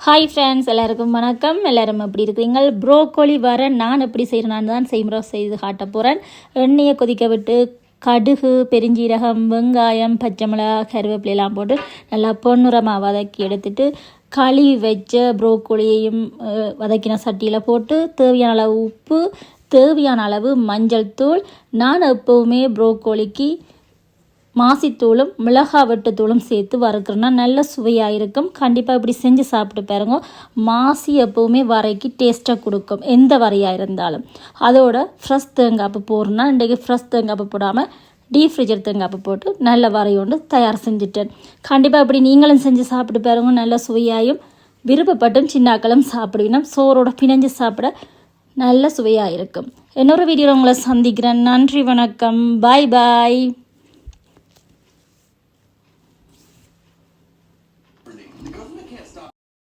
Hi friends எல்லாருக்கும் வணக்கம். எல்லாரும் எப்படி இருக்கிறீங்க? ப்ரோக்கோலி வர நான் எப்படி செய்கிறேன்னு தான் செய்முறை செய்து காட்ட போகிறேன் எண்ணெயை கொதிக்க விட்டு கடுகு பெருஞ்சீரகம் வெங்காயம் பச்சை மிளகா கருவேப்பிலையெல்லாம் போட்டு நல்லா பொன்னுரமாக வதக்கி எடுத்துட்டு களி வச்ச ப்ரோக்கோலியையும் வதக்கின சட்டியில் போட்டு தேவையான அளவு உப்பு தேவையான அளவு மஞ்சள் தூள். நான் எப்போவுமே ப்ரோக்கோலிக்கு மாசித்தூளும் மிளகா வெட்டுத்தூளும் சேர்த்து வறுக்கிறோன்னா நல்ல சுவையாக இருக்கும் கண்டிப்பாக இப்படி செஞ்சு சாப்பிட்டு பாருங்க. மாசி எப்போவுமே வரைக்கு டேஸ்ட்டாக கொடுக்கும் எந்த வரையாக இருந்தாலும். அதோட ஃப்ரெஷ் தேங்காப்பு போடுறோன்னா இன்றைக்கு ஃப்ரெஷ் தேங்காப்பு போடாமல் டீப் ஃப்ரிட்ஜர் போட்டு நல்ல வரையோண்டு தயார் செஞ்சுட்டேன். கண்டிப்பாக இப்படி நீங்களும் செஞ்சு சாப்பிட்டு பாருங்க. நல்ல சுவையாயும் விருப்பப்பட்டும் சின்னாக்களும் சாப்பிடுவீங்க. சோறோட பிணைஞ்சு சாப்பிட நல்ல சுவையாக இருக்கும் இன்னொரு வீடியோவில் உங்களை சந்திக்கிறேன். நன்றி வணக்கம். பாய் பாய் The government can't stop.